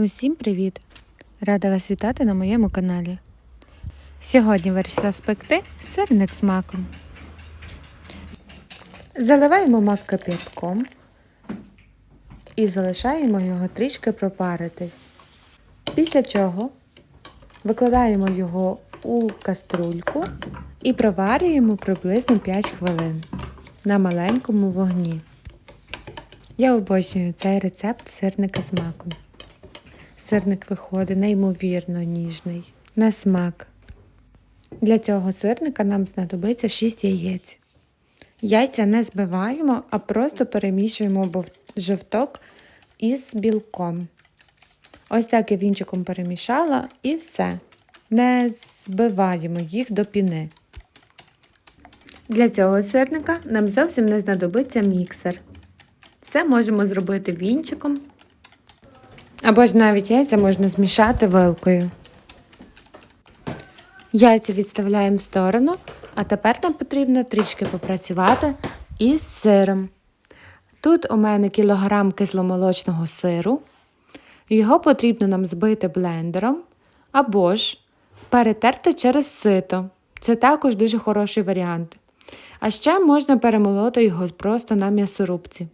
Усім привіт! Рада вас вітати на моєму каналі. Сьогодні вирішила спекти сирник з маком. Заливаємо мак кип'ятком і залишаємо його трішки пропаритись. Після чого викладаємо його у каструльку і проварюємо приблизно 5 хвилин на маленькому вогні. Я обожнюю цей рецепт сирника з маком. Сирник виходить неймовірно ніжний. На смак. Для цього сирника нам знадобиться 6 яєць. Яйця не збиваємо, а просто перемішуємо жовток із білком. Ось так я вінчиком перемішала і все. Не збиваємо їх до піни. Для цього сирника нам зовсім не знадобиться міксер. Все можемо зробити вінчиком. Або ж навіть яйця можна змішати вилкою. Яйця відставляємо в сторону, а тепер нам потрібно трішки попрацювати із сиром. Тут у мене кілограм кисломолочного сиру. Його потрібно нам збити блендером або ж перетерти через сито. Це також дуже хороший варіант. А ще можна перемолоти його просто на м'ясорубці.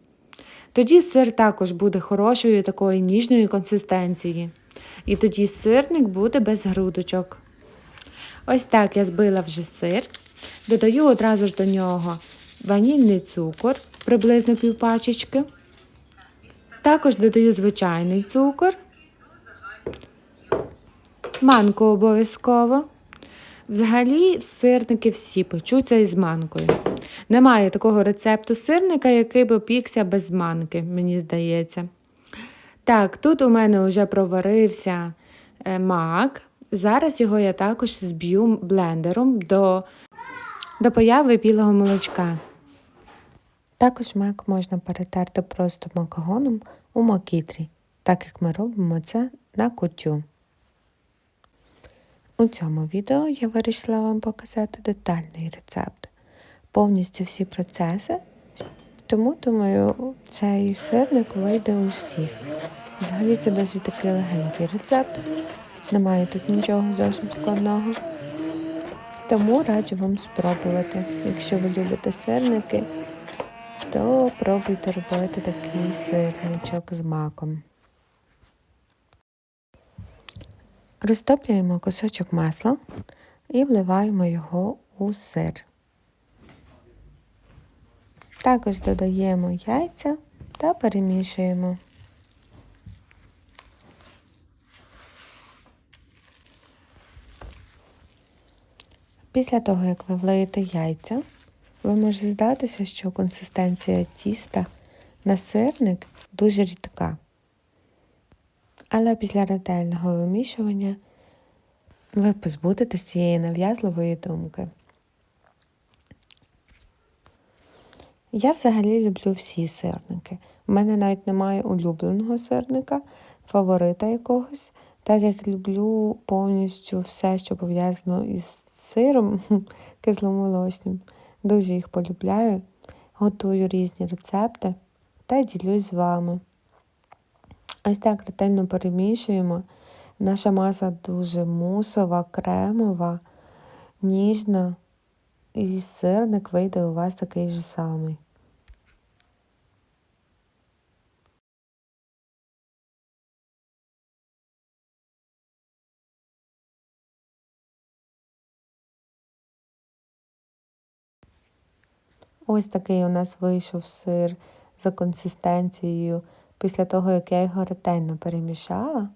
Тоді сир також буде хорошої такої ніжної консистенції. І тоді сирник буде без грудочок. Ось так я збила вже сир. Додаю одразу ж до нього ванільний цукор, приблизно півпачечки. Також додаю звичайний цукор. Манку обов'язково. Взагалі, сирники всі печуться із манкою. Немає такого рецепту сирника, який би пікся без манки, мені здається. Так, тут у мене вже проварився е, мак. Зараз його я також зб'ю блендером до, до появи білого молочка. Також мак можна перетерти просто макагоном у макітрі, так як ми робимо це на кутю. У цьому відео я вирішила вам показати детальний рецепт, повністю всі процеси, тому, думаю, цей сирник вийде у всіх. Взагалі це досить такий легенький рецепт, немає тут нічого зовсім складного. Тому раджу вам спробувати. Якщо ви любите сирники, то пробуйте робити такий сирничок з маком. Розтоплюємо кусочок масла і вливаємо його у сир. Також додаємо яйця та перемішуємо. Після того, як ви влиєте яйця, ви можете здатися, що консистенція тіста на сирник дуже рідка. Але після ретельного вимішування ви позбудетесь цієї нав'язливої думки. Я взагалі люблю всі сирники. У мене навіть немає улюбленого сирника, фаворита якогось, так як люблю повністю все, що пов'язано із сиром кисломолочним. Дуже їх полюбляю, готую різні рецепти та ділюсь з вами. Ось так ретельно перемішуємо. Наша маса дуже мусова, кремова, ніжна, і сирник вийде у вас такий же самий. Ось такий у нас вийшов сир за консистенцією після того, як я його ретельно перемішала.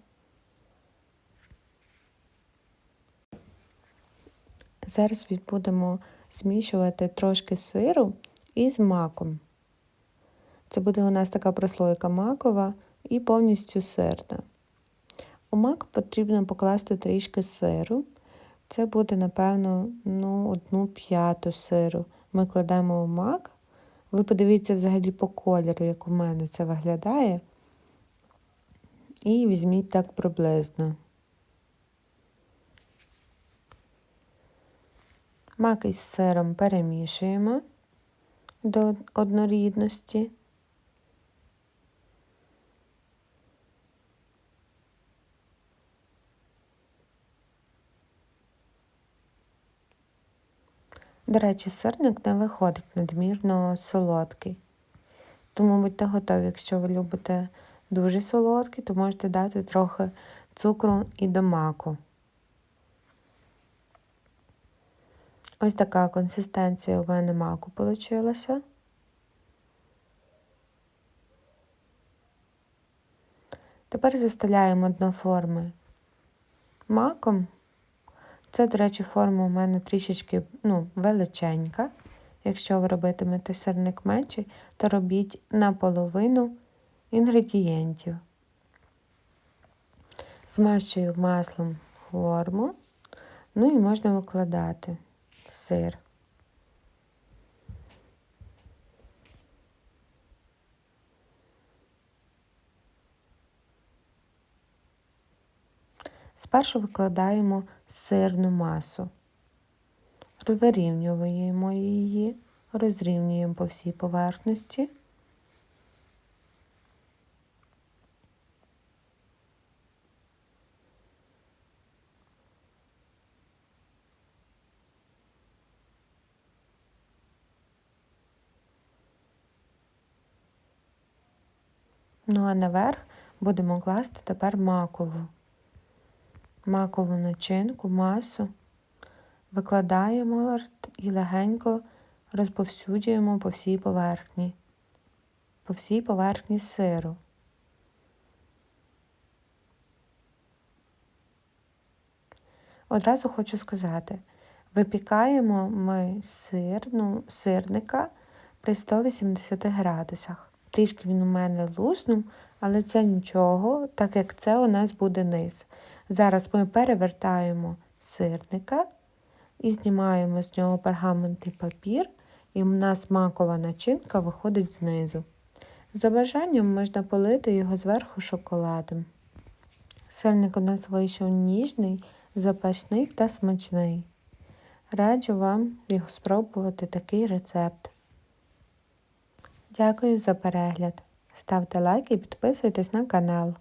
Зараз будемо змішувати трошки сиру із маком. Це буде у нас така прослойка макова і повністю сирна. У мак потрібно покласти трішки сиру. Це буде, напевно, ну, одну п'яту сиру. Ми кладемо у мак. Ви подивіться взагалі по кольору, як у мене це виглядає. І візьміть так приблизно. Мак із сиром перемішуємо до однорідності. До речі, сирник не виходить надмірно солодкий. Тому будьте готові, якщо ви любите дуже солодкий, то можете дати трохи цукру і до маку. Ось така консистенція у мене маку вийшла. Тепер застеляємо дно форми маком. Це, до речі, форма у мене трішечки ну, величенька. Якщо ви робитимете сирник менший, то робіть наполовину інгредієнтів. Змащую маслом форму, ну і можна викладати сир. Спершу викладаємо сирну масу, вирівнюємо її, розрівнюємо по всій поверхності. Ну а наверх будемо класти тепер макову макову начинку, масу, викладаємо і легенько розповсюджуємо по всій поверхні, по всій поверхні сиру. Одразу хочу сказати, випікаємо ми сирну, сирника при 180 градусах. Трішки він у мене луснув, але це нічого, так як це у нас буде низ. Зараз ми перевертаємо сирника і знімаємо з нього пергаментний папір, і в нас макова начинка виходить знизу. За бажанням можна полити його зверху шоколадом. Сирник у нас вийшов ніжний, запашний та смачний. Раджу вам його спробувати такий рецепт. Дякую за перегляд. Ставте лайк і підписуйтесь на канал.